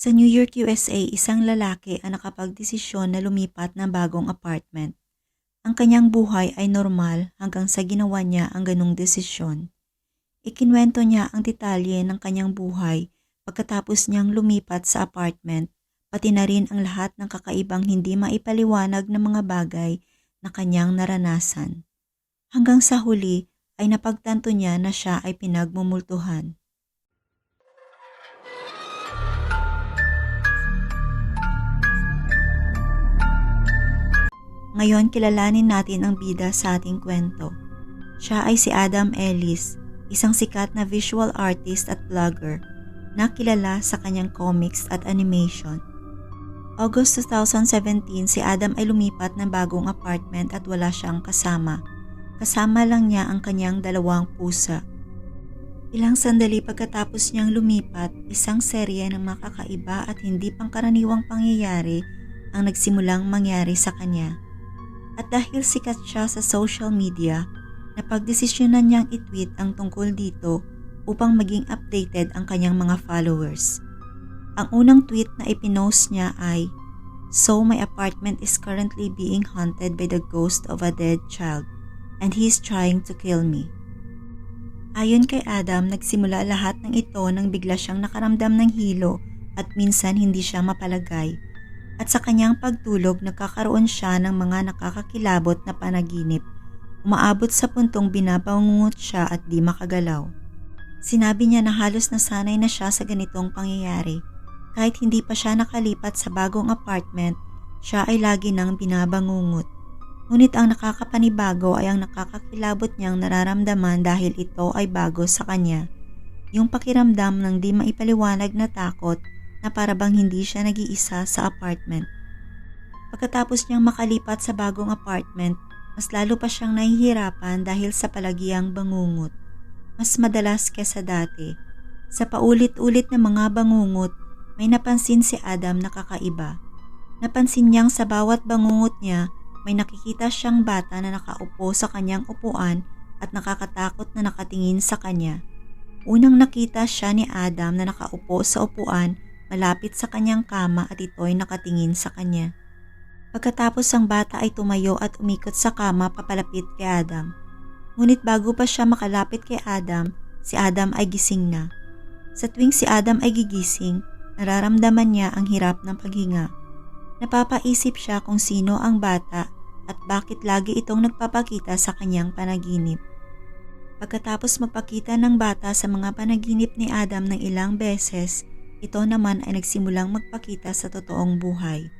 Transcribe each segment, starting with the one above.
Sa New York, USA, isang lalaki ang nakapagdesisyon na lumipat ng bagong apartment. Ang kanyang buhay ay normal hanggang sa ginawa niya ang ganong desisyon. Ikinwento niya ang detalye ng kanyang buhay pagkatapos niyang lumipat sa apartment, pati na rin ang lahat ng kakaibang hindi maipaliwanag na mga bagay na kanyang naranasan. Hanggang sa huli ay napagtanto niya na siya ay pinagmumultuhan. Ngayon kilalanin natin ang bida sa ating kwento. Siya ay si Adam Ellis, isang sikat na visual artist at vlogger na kilala sa kanyang comics at animation. August 2017 si Adam ay lumipat ng bagong apartment at wala siyang kasama. Kasama lang niya ang kanyang dalawang pusa. Ilang sandali pagkatapos niyang lumipat, isang serye ng makakaiba at hindi pangkaraniwang pangyayari ang nagsimulang mangyari sa kanya. At dahil sikat siya sa social media, napagdesisyonan niyang itweet ang tungkol dito upang maging updated ang kanyang mga followers. Ang unang tweet na ipinost niya ay, So my apartment is currently being haunted by the ghost of a dead child and he is trying to kill me. Ayon kay Adam, nagsimula lahat ng ito nang bigla siyang nakaramdam ng hilo at minsan hindi siya mapalagay at sa kanyang pagtulog nagkakaroon siya ng mga nakakakilabot na panaginip. Umaabot sa puntong binabangungot siya at di makagalaw. Sinabi niya na halos nasanay na siya sa ganitong pangyayari. Kahit hindi pa siya nakalipat sa bagong apartment, siya ay lagi nang binabangungot. Ngunit ang nakakapanibago ay ang nakakakilabot niyang nararamdaman dahil ito ay bago sa kanya. Yung pakiramdam ng di maipaliwanag na takot na para bang hindi siya nag-iisa sa apartment. Pagkatapos niyang makalipat sa bagong apartment, mas lalo pa siyang nahihirapan dahil sa palagiang bangungot. Mas madalas kesa dati. Sa paulit-ulit na mga bangungot, may napansin si Adam na kakaiba. Napansin niyang sa bawat bangungot niya, may nakikita siyang bata na nakaupo sa kanyang upuan at nakakatakot na nakatingin sa kanya. Unang nakita siya ni Adam na nakaupo sa upuan malapit sa kanyang kama at ito'y nakatingin sa kanya. Pagkatapos ang bata ay tumayo at umikot sa kama papalapit kay Adam. Ngunit bago pa siya makalapit kay Adam, si Adam ay gising na. Sa tuwing si Adam ay gigising, nararamdaman niya ang hirap ng paghinga. Napapaisip siya kung sino ang bata at bakit lagi itong nagpapakita sa kanyang panaginip. Pagkatapos magpakita ng bata sa mga panaginip ni Adam ng ilang beses, ito naman ay nagsimulang magpakita sa totoong buhay.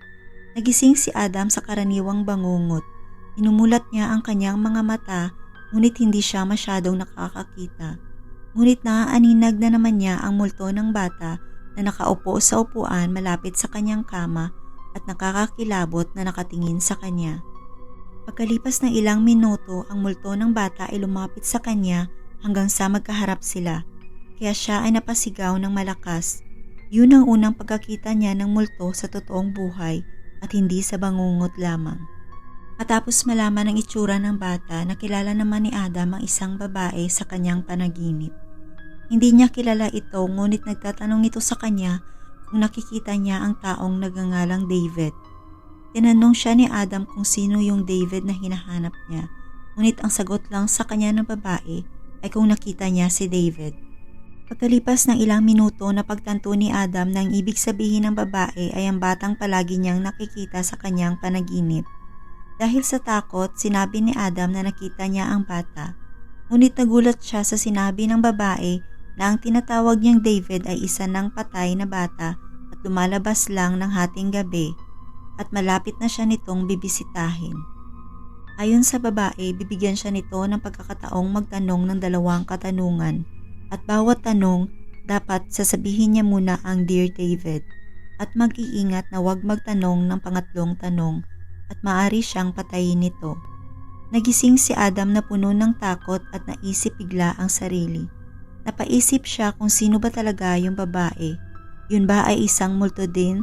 Nagising si Adam sa karaniwang bangungot. Inumulat niya ang kanyang mga mata ngunit hindi siya masyadong nakakakita. Ngunit naaaninag na naman niya ang multo ng bata na nakaupo sa upuan malapit sa kanyang kama at nakakakilabot na nakatingin sa kanya. Pagkalipas ng ilang minuto, ang multo ng bata ay lumapit sa kanya hanggang sa magkaharap sila. Kaya siya ay napasigaw ng malakas yun ang unang pagkakita niya ng multo sa totoong buhay at hindi sa bangungot lamang. Matapos malaman ang itsura ng bata, nakilala naman ni Adam ang isang babae sa kanyang panaginip. Hindi niya kilala ito ngunit nagtatanong ito sa kanya kung nakikita niya ang taong nagangalang David. Tinanong siya ni Adam kung sino yung David na hinahanap niya, ngunit ang sagot lang sa kanya ng babae ay kung nakita niya si David. Pagkalipas ng ilang minuto na pagtanto ni Adam na ang ibig sabihin ng babae ay ang batang palagi niyang nakikita sa kanyang panaginip. Dahil sa takot, sinabi ni Adam na nakita niya ang bata. Ngunit nagulat siya sa sinabi ng babae na ang tinatawag niyang David ay isa ng patay na bata at lumalabas lang ng hating gabi at malapit na siya nitong bibisitahin. Ayon sa babae, bibigyan siya nito ng pagkakataong magtanong ng dalawang katanungan at bawat tanong dapat sasabihin niya muna ang Dear David at mag-iingat na huwag magtanong ng pangatlong tanong at maari siyang patayin nito. Nagising si Adam na puno ng takot at naisip bigla ang sarili. Napaisip siya kung sino ba talaga yung babae. Yun ba ay isang multo din?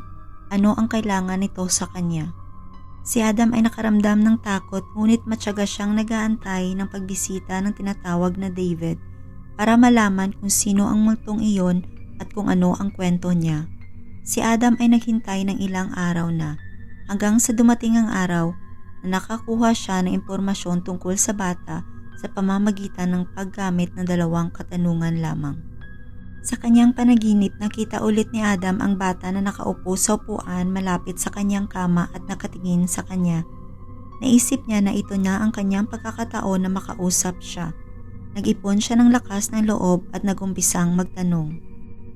Ano ang kailangan nito sa kanya? Si Adam ay nakaramdam ng takot ngunit matyaga siyang nagaantay ng pagbisita ng tinatawag na David para malaman kung sino ang multong iyon at kung ano ang kwento niya. Si Adam ay naghintay ng ilang araw na hanggang sa dumating ang araw na nakakuha siya ng impormasyon tungkol sa bata sa pamamagitan ng paggamit ng dalawang katanungan lamang. Sa kanyang panaginip, nakita ulit ni Adam ang bata na nakaupo sa upuan malapit sa kanyang kama at nakatingin sa kanya. Naisip niya na ito na ang kanyang pagkakataon na makausap siya. Nag-ipon siya ng lakas ng loob at nagumpisang magtanong.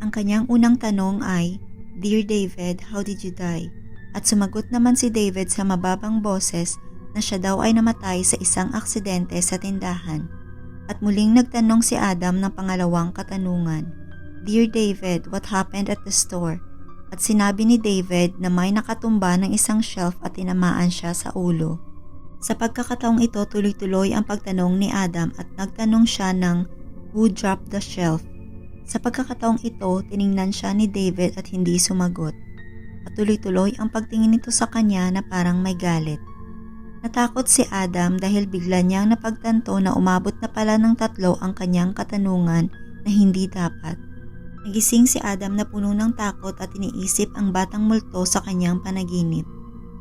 Ang kanyang unang tanong ay, Dear David, how did you die? At sumagot naman si David sa mababang boses na siya daw ay namatay sa isang aksidente sa tindahan. At muling nagtanong si Adam ng pangalawang katanungan, Dear David, what happened at the store? At sinabi ni David na may nakatumba ng isang shelf at tinamaan siya sa ulo. Sa pagkakataong ito tuloy-tuloy ang pagtanong ni Adam at nagtanong siya ng Who dropped the shelf? Sa pagkakataong ito, tiningnan siya ni David at hindi sumagot. At tuloy-tuloy ang pagtingin nito sa kanya na parang may galit. Natakot si Adam dahil bigla niyang napagtanto na umabot na pala ng tatlo ang kanyang katanungan na hindi dapat. Nagising si Adam na puno ng takot at iniisip ang batang multo sa kanyang panaginip.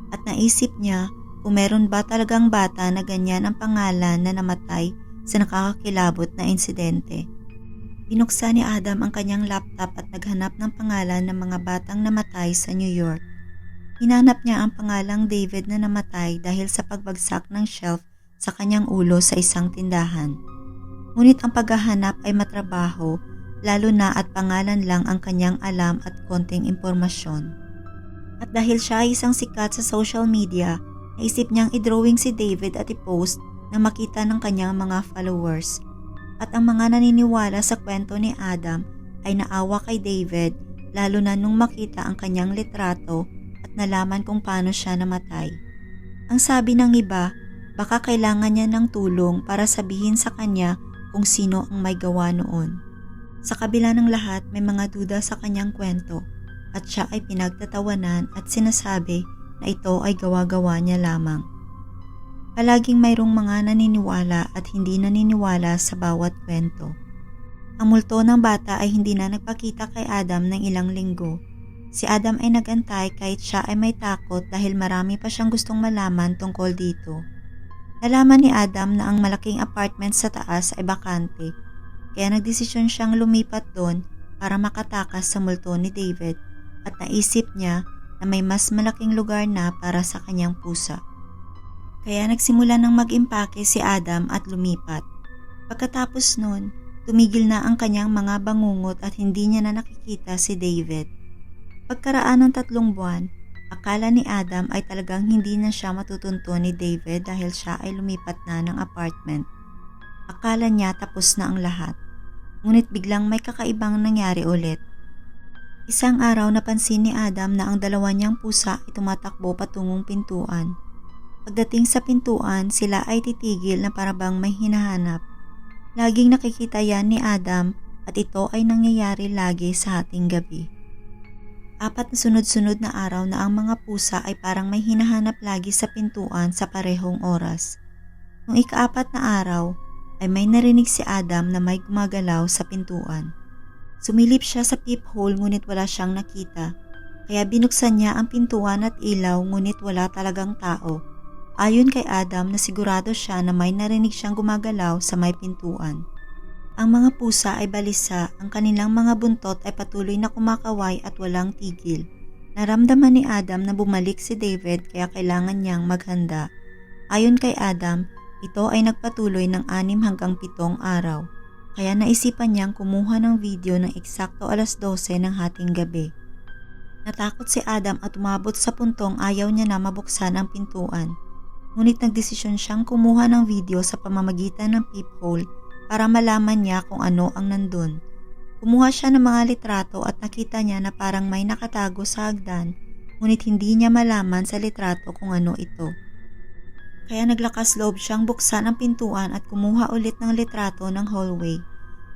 At naisip niya kung meron ba talagang bata na ganyan ang pangalan na namatay sa nakakakilabot na insidente. Binuksan ni Adam ang kanyang laptop at naghanap ng pangalan ng mga batang namatay sa New York. Hinanap niya ang pangalang David na namatay dahil sa pagbagsak ng shelf sa kanyang ulo sa isang tindahan. Ngunit ang paghahanap ay matrabaho lalo na at pangalan lang ang kanyang alam at konting impormasyon. At dahil siya ay isang sikat sa social media, naisip niyang i-drawing si David at i-post na makita ng kanyang mga followers – at ang mga naniniwala sa kwento ni Adam ay naawa kay David lalo na nung makita ang kanyang litrato at nalaman kung paano siya namatay. Ang sabi ng iba, baka kailangan niya ng tulong para sabihin sa kanya kung sino ang may gawa noon. Sa kabila ng lahat may mga duda sa kanyang kwento at siya ay pinagtatawanan at sinasabi na ito ay gawa-gawa niya lamang. Palaging mayroong mga naniniwala at hindi naniniwala sa bawat kwento. Ang multo ng bata ay hindi na nagpakita kay Adam ng ilang linggo. Si Adam ay nagantay kahit siya ay may takot dahil marami pa siyang gustong malaman tungkol dito. Nalaman ni Adam na ang malaking apartment sa taas ay bakante, kaya nagdesisyon siyang lumipat doon para makatakas sa multo ni David at naisip niya na may mas malaking lugar na para sa kanyang pusa. Kaya nagsimula ng mag-impake si Adam at lumipat. Pagkatapos nun, tumigil na ang kanyang mga bangungot at hindi niya na nakikita si David. Pagkaraan ng tatlong buwan, akala ni Adam ay talagang hindi na siya matutunto ni David dahil siya ay lumipat na ng apartment. Akala niya tapos na ang lahat. Ngunit biglang may kakaibang nangyari ulit. Isang araw napansin ni Adam na ang dalawa niyang pusa ay tumatakbo patungong pintuan. Pagdating sa pintuan, sila ay titigil na parabang may hinahanap. Laging nakikita yan ni Adam at ito ay nangyayari lagi sa ating gabi. Apat na sunod-sunod na araw na ang mga pusa ay parang may hinahanap lagi sa pintuan sa parehong oras. Nung ikaapat na araw, ay may narinig si Adam na may gumagalaw sa pintuan. Sumilip siya sa peephole ngunit wala siyang nakita, kaya binuksan niya ang pintuan at ilaw ngunit wala talagang tao Ayon kay Adam na sigurado siya na may narinig siyang gumagalaw sa may pintuan. Ang mga pusa ay balisa, ang kanilang mga buntot ay patuloy na kumakaway at walang tigil. Naramdaman ni Adam na bumalik si David kaya kailangan niyang maghanda. Ayon kay Adam, ito ay nagpatuloy ng anim hanggang pitong araw. Kaya naisipan niyang kumuha ng video ng eksakto alas 12 ng hating gabi. Natakot si Adam at umabot sa puntong ayaw niya na mabuksan ang pintuan. Ngunit nagdesisyon siyang kumuha ng video sa pamamagitan ng peephole para malaman niya kung ano ang nandun. Kumuha siya ng mga litrato at nakita niya na parang may nakatago sa hagdan ngunit hindi niya malaman sa litrato kung ano ito. Kaya naglakas loob siyang buksan ang pintuan at kumuha ulit ng litrato ng hallway.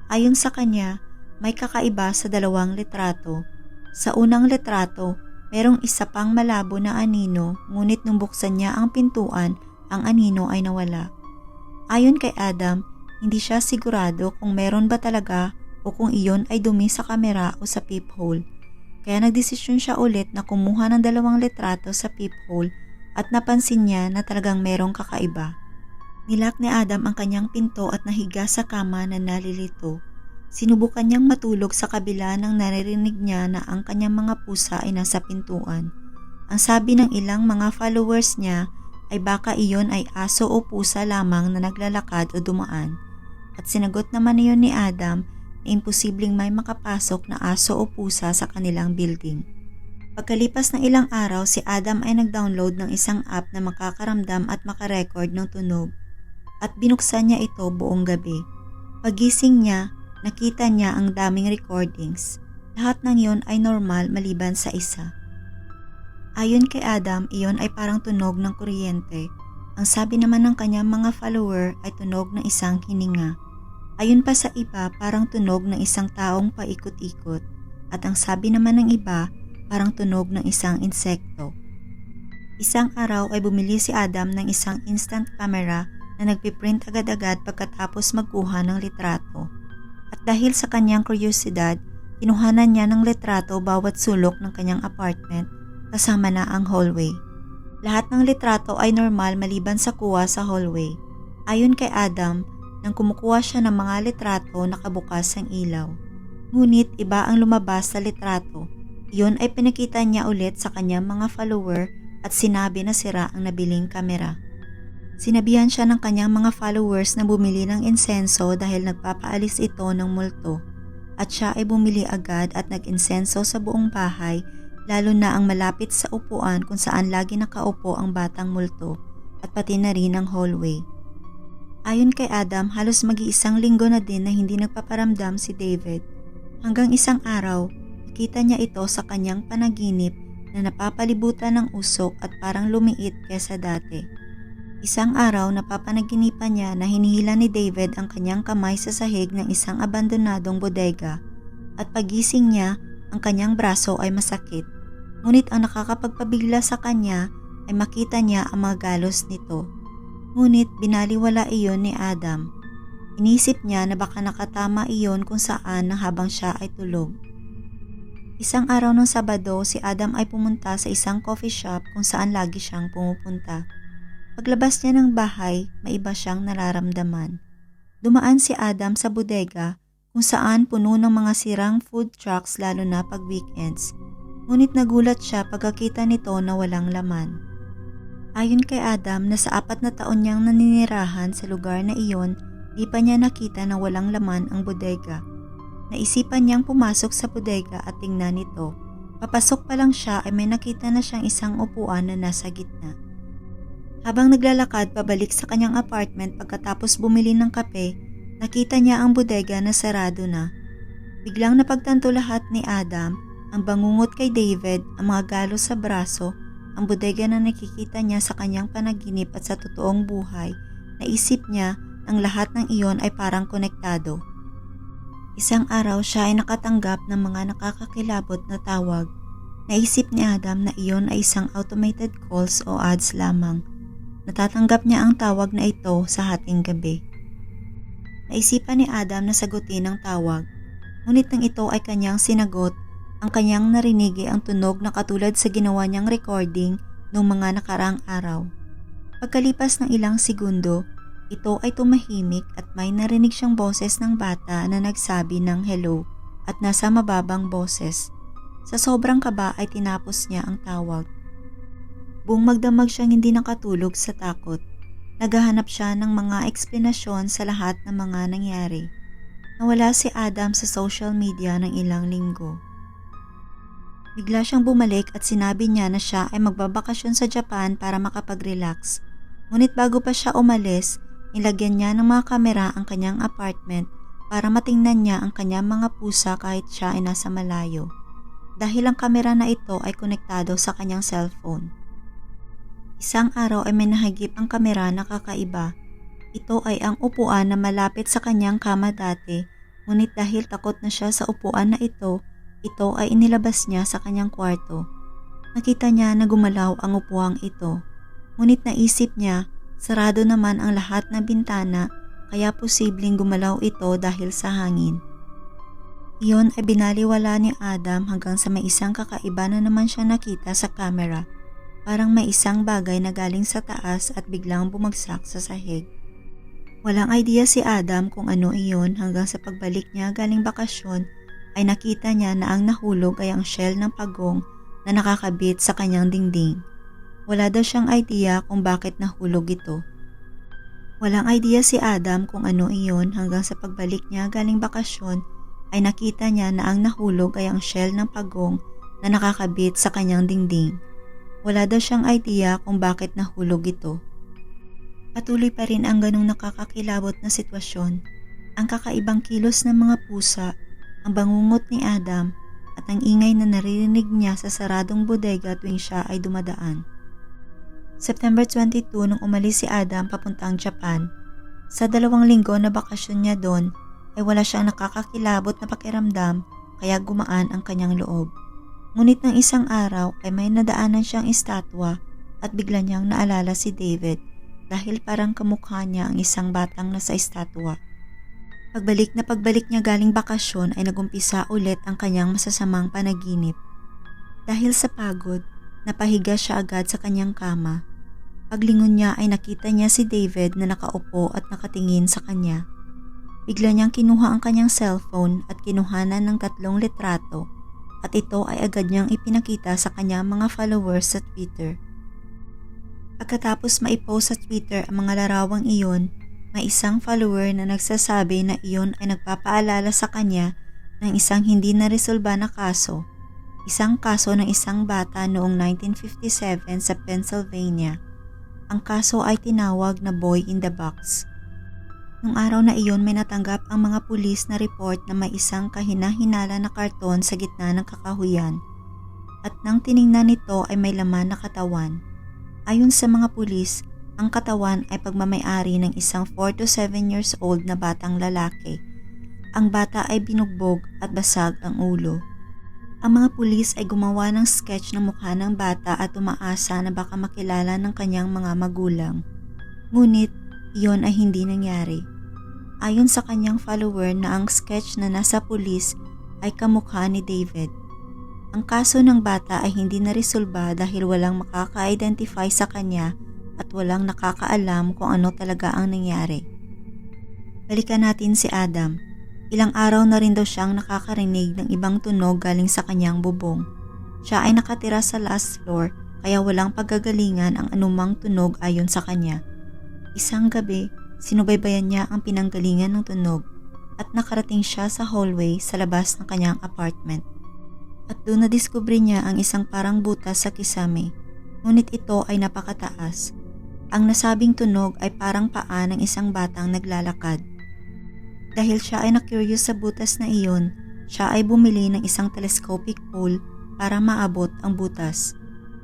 Ayon sa kanya, may kakaiba sa dalawang litrato. Sa unang litrato, Merong isa pang malabo na anino ngunit nung buksan niya ang pintuan, ang anino ay nawala. Ayon kay Adam, hindi siya sigurado kung meron ba talaga o kung iyon ay dumi sa kamera o sa peephole. Kaya nagdesisyon siya ulit na kumuha ng dalawang litrato sa peephole at napansin niya na talagang merong kakaiba. Nilak ni Adam ang kanyang pinto at nahiga sa kama na nalilito. Sinubukan niyang matulog sa kabila ng naririnig niya na ang kanyang mga pusa ay nasa pintuan. Ang sabi ng ilang mga followers niya ay baka iyon ay aso o pusa lamang na naglalakad o dumaan. At sinagot naman niyon ni Adam na imposibleng may makapasok na aso o pusa sa kanilang building. Pagkalipas ng ilang araw, si Adam ay nag-download ng isang app na makakaramdam at makarecord ng tunog at binuksan niya ito buong gabi. Pagising niya, nakita niya ang daming recordings. Lahat ng iyon ay normal maliban sa isa. Ayon kay Adam, iyon ay parang tunog ng kuryente. Ang sabi naman ng kanyang mga follower ay tunog ng isang hininga. Ayon pa sa iba, parang tunog ng isang taong paikot-ikot. At ang sabi naman ng iba, parang tunog ng isang insekto. Isang araw ay bumili si Adam ng isang instant camera na nagpiprint agad-agad pagkatapos magkuha ng litrato. At dahil sa kanyang kuryosidad, kinuhanan niya ng litrato bawat sulok ng kanyang apartment kasama na ang hallway. Lahat ng litrato ay normal maliban sa kuha sa hallway. Ayon kay Adam, nang kumukuha siya ng mga litrato nakabukas ang ilaw. Ngunit iba ang lumabas sa litrato. Iyon ay pinakita niya ulit sa kanyang mga follower at sinabi na sira ang nabiling kamera. Sinabihan siya ng kanyang mga followers na bumili ng insenso dahil nagpapaalis ito ng multo at siya ay bumili agad at nag-insenso sa buong bahay lalo na ang malapit sa upuan kung saan lagi nakaupo ang batang multo at pati na rin ang hallway. Ayon kay Adam, halos mag-iisang linggo na din na hindi nagpaparamdam si David. Hanggang isang araw, nakita niya ito sa kanyang panaginip na napapalibutan ng usok at parang lumiit kesa dati. Isang araw napapanaginipan niya na hinihila ni David ang kanyang kamay sa sahig ng isang abandonadong bodega at pagising niya ang kanyang braso ay masakit. Ngunit ang nakakapagpabigla sa kanya ay makita niya ang mga galos nito. Ngunit binaliwala iyon ni Adam. Inisip niya na baka nakatama iyon kung saan na habang siya ay tulog. Isang araw ng Sabado, si Adam ay pumunta sa isang coffee shop kung saan lagi siyang pumupunta. Paglabas niya ng bahay, may iba siyang nararamdaman. Dumaan si Adam sa bodega kung saan puno ng mga sirang food trucks lalo na pag weekends. Ngunit nagulat siya pagkakita nito na walang laman. Ayon kay Adam na sa apat na taon niyang naninirahan sa lugar na iyon, di pa niya nakita na walang laman ang bodega. Naisipan niyang pumasok sa bodega at tingnan ito. Papasok pa lang siya ay may nakita na siyang isang upuan na nasa gitna. Habang naglalakad pabalik sa kanyang apartment pagkatapos bumili ng kape, nakita niya ang bodega na sarado na. Biglang napagtanto lahat ni Adam, ang bangungot kay David, ang mga galos sa braso, ang bodega na nakikita niya sa kanyang panaginip at sa totoong buhay, naisip niya ang lahat ng iyon ay parang konektado. Isang araw siya ay nakatanggap ng mga nakakakilabot na tawag. Naisip ni Adam na iyon ay isang automated calls o ads lamang. Natatanggap niya ang tawag na ito sa hating gabi. Naisipan ni Adam na sagutin ang tawag. Ngunit nang ito ay kanyang sinagot, ang kanyang narinig ay ang tunog na katulad sa ginawa niyang recording noong mga nakarang araw. Pagkalipas ng ilang segundo, ito ay tumahimik at may narinig siyang boses ng bata na nagsabi ng hello at nasa mababang boses. Sa sobrang kaba ay tinapos niya ang tawag. Buong magdamag siyang hindi nakatulog sa takot. Naghahanap siya ng mga eksplanasyon sa lahat ng mga nangyari. Nawala si Adam sa social media ng ilang linggo. Bigla siyang bumalik at sinabi niya na siya ay magbabakasyon sa Japan para makapag-relax. Ngunit bago pa siya umalis, nilagyan niya ng mga kamera ang kanyang apartment para matingnan niya ang kanyang mga pusa kahit siya ay nasa malayo. Dahil ang kamera na ito ay konektado sa kanyang cellphone. Isang araw ay may nahagip ang kamera na kakaiba. Ito ay ang upuan na malapit sa kanyang kama dati, ngunit dahil takot na siya sa upuan na ito, ito ay inilabas niya sa kanyang kwarto. Nakita niya na gumalaw ang upuang ito, ngunit naisip niya sarado naman ang lahat ng bintana kaya posibleng gumalaw ito dahil sa hangin. Iyon ay binaliwala ni Adam hanggang sa may isang kakaiba na naman siya nakita sa camera. Parang may isang bagay na galing sa taas at biglang bumagsak sa sahig. Walang idea si Adam kung ano iyon hanggang sa pagbalik niya galing bakasyon ay nakita niya na ang nahulog ay ang shell ng pagong na nakakabit sa kanyang dingding. Wala daw siyang idea kung bakit nahulog ito. Walang idea si Adam kung ano iyon hanggang sa pagbalik niya galing bakasyon ay nakita niya na ang nahulog ay ang shell ng pagong na nakakabit sa kanyang dingding. Wala daw siyang idea kung bakit nahulog ito. Patuloy pa rin ang ganong nakakakilabot na sitwasyon. Ang kakaibang kilos ng mga pusa, ang bangungot ni Adam at ang ingay na naririnig niya sa saradong bodega tuwing siya ay dumadaan. September 22 nung umalis si Adam papuntang Japan. Sa dalawang linggo na bakasyon niya doon ay wala siyang nakakakilabot na pakiramdam kaya gumaan ang kanyang loob. Ngunit ng isang araw ay may nadaanan siyang estatwa at bigla niyang naalala si David dahil parang kamukha niya ang isang batang nasa estatwa. Pagbalik na pagbalik niya galing bakasyon ay nagumpisa ulit ang kanyang masasamang panaginip. Dahil sa pagod, napahiga siya agad sa kanyang kama. Paglingon niya ay nakita niya si David na nakaupo at nakatingin sa kanya. Bigla niyang kinuha ang kanyang cellphone at kinuhanan ng tatlong litrato at ito ay agad niyang ipinakita sa kanyang mga followers sa Twitter. Pagkatapos maipost sa Twitter ang mga larawang iyon, may isang follower na nagsasabi na iyon ay nagpapaalala sa kanya ng isang hindi naresolba na kaso, isang kaso ng isang bata noong 1957 sa Pennsylvania. Ang kaso ay tinawag na Boy in the Box. Nung araw na iyon may natanggap ang mga pulis na report na may isang kahina-hinala na karton sa gitna ng kakahuyan. At nang tiningnan nito ay may laman na katawan. Ayon sa mga pulis, ang katawan ay pagmamayari ng isang 4 to 7 years old na batang lalaki. Ang bata ay binugbog at basag ang ulo. Ang mga pulis ay gumawa ng sketch ng mukha ng bata at umaasa na baka makilala ng kanyang mga magulang. Ngunit, iyon ay hindi nangyari. Ayon sa kanyang follower na ang sketch na nasa pulis ay kamukha ni David. Ang kaso ng bata ay hindi naresolba dahil walang makaka-identify sa kanya at walang nakakaalam kung ano talaga ang nangyari. Balikan natin si Adam. Ilang araw na rin daw siyang nakakarinig ng ibang tunog galing sa kanyang bubong. Siya ay nakatira sa last floor kaya walang paggagalingan ang anumang tunog ayon sa kanya. Isang gabi, Sinubaybayan niya ang pinanggalingan ng tunog at nakarating siya sa hallway sa labas ng kanyang apartment. At doon nadiskubre niya ang isang parang butas sa kisame, ngunit ito ay napakataas. Ang nasabing tunog ay parang paa ng isang batang naglalakad. Dahil siya ay na-curious sa butas na iyon, siya ay bumili ng isang telescopic pole para maabot ang butas.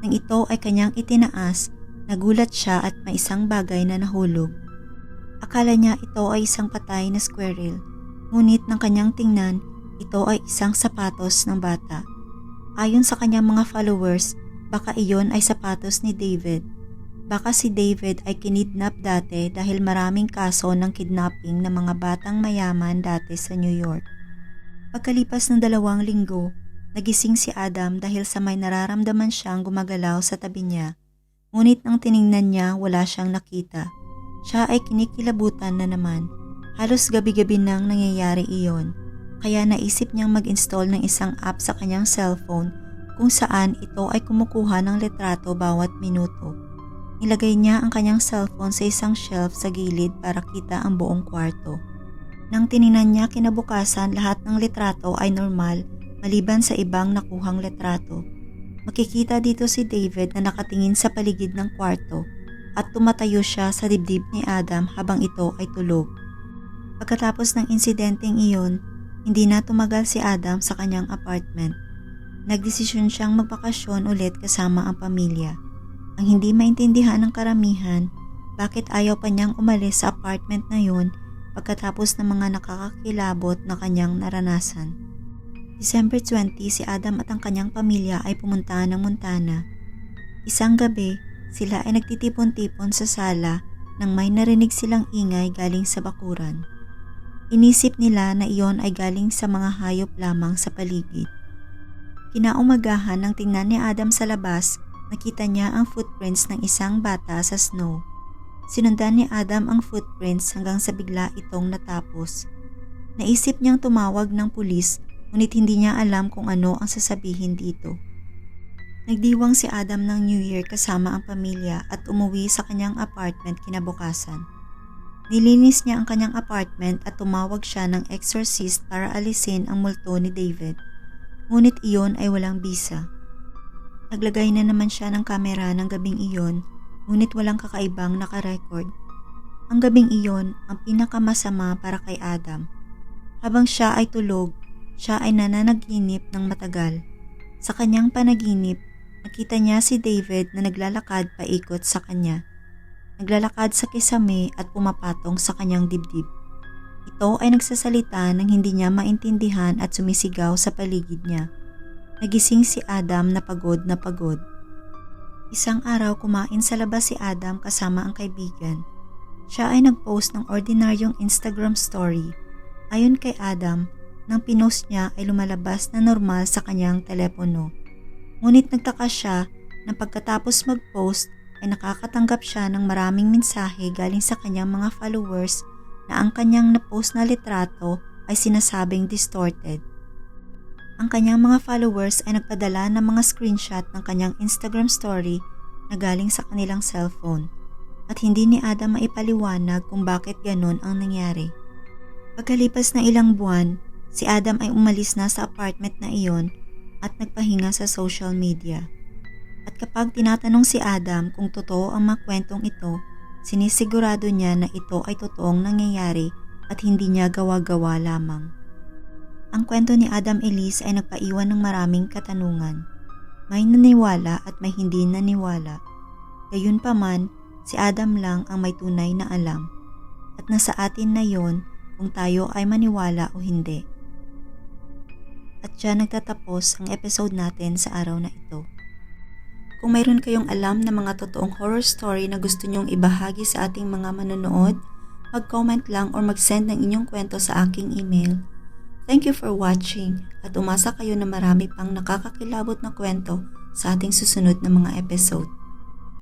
Nang ito ay kanyang itinaas, nagulat siya at may isang bagay na nahulog. Akala niya ito ay isang patay na squirrel, ngunit ng kanyang tingnan, ito ay isang sapatos ng bata. Ayon sa kanyang mga followers, baka iyon ay sapatos ni David. Baka si David ay kinidnap dati dahil maraming kaso ng kidnapping ng mga batang mayaman dati sa New York. Pagkalipas ng dalawang linggo, nagising si Adam dahil sa may nararamdaman siyang gumagalaw sa tabi niya. Ngunit nang tiningnan niya, wala siyang nakita. Siya ay kinikilabutan na naman. Halos gabi-gabi nang nangyayari iyon. Kaya naisip niyang mag-install ng isang app sa kanyang cellphone kung saan ito ay kumukuha ng litrato bawat minuto. Nilagay niya ang kanyang cellphone sa isang shelf sa gilid para kita ang buong kwarto. Nang tininan niya kinabukasan lahat ng litrato ay normal maliban sa ibang nakuhang litrato. Makikita dito si David na nakatingin sa paligid ng kwarto at tumatayo siya sa dibdib ni Adam habang ito ay tulog. Pagkatapos ng insidenteng iyon, hindi na tumagal si Adam sa kanyang apartment. Nagdesisyon siyang magbakasyon ulit kasama ang pamilya. Ang hindi maintindihan ng karamihan, bakit ayaw pa niyang umalis sa apartment na yun pagkatapos ng mga nakakakilabot na kanyang naranasan. December 20, si Adam at ang kanyang pamilya ay pumunta ng Montana. Isang gabi, sila ay nagtitipon-tipon sa sala nang may narinig silang ingay galing sa bakuran. Inisip nila na iyon ay galing sa mga hayop lamang sa paligid. Kinaumagahan nang tingnan ni Adam sa labas, nakita niya ang footprints ng isang bata sa snow. Sinundan ni Adam ang footprints hanggang sa bigla itong natapos. Naisip niyang tumawag ng pulis ngunit hindi niya alam kung ano ang sasabihin dito. Nagdiwang si Adam ng New Year kasama ang pamilya at umuwi sa kanyang apartment kinabukasan. Nilinis niya ang kanyang apartment at tumawag siya ng exorcist para alisin ang multo ni David. Ngunit iyon ay walang bisa. Naglagay na naman siya ng kamera ng gabing iyon, ngunit walang kakaibang nakarecord. Ang gabing iyon ang pinakamasama para kay Adam. Habang siya ay tulog, siya ay nananaginip ng matagal. Sa kanyang panaginip, nakita niya si David na naglalakad paikot sa kanya. Naglalakad sa kisame at pumapatong sa kanyang dibdib. Ito ay nagsasalita nang hindi niya maintindihan at sumisigaw sa paligid niya. Nagising si Adam na pagod na pagod. Isang araw kumain sa labas si Adam kasama ang kaibigan. Siya ay nagpost ng ordinaryong Instagram story. Ayon kay Adam, nang pinost niya ay lumalabas na normal sa kanyang telepono. Ngunit nagtaka siya na pagkatapos mag-post ay nakakatanggap siya ng maraming mensahe galing sa kanyang mga followers na ang kanyang na-post na litrato ay sinasabing distorted. Ang kanyang mga followers ay nagpadala ng mga screenshot ng kanyang Instagram story na galing sa kanilang cellphone at hindi ni Adam maipaliwanag kung bakit ganun ang nangyari. Pagkalipas ng ilang buwan, si Adam ay umalis na sa apartment na iyon at nagpahinga sa social media. At kapag tinatanong si Adam kung totoo ang mga kwentong ito, Sinisigurado niya na ito ay totoong nangyayari at hindi niya gawa-gawa lamang. Ang kwento ni Adam Elise ay nagpaiwan ng maraming katanungan. May naniwala at may hindi naniwala. Gayunpaman, si Adam lang ang may tunay na alam. At nasa atin na yon kung tayo ay maniwala o hindi. At dyan nagtatapos ang episode natin sa araw na ito. Kung mayroon kayong alam na mga totoong horror story na gusto nyong ibahagi sa ating mga manonood, mag-comment lang or mag-send ng inyong kwento sa aking email. Thank you for watching at umasa kayo na marami pang nakakakilabot na kwento sa ating susunod na mga episode.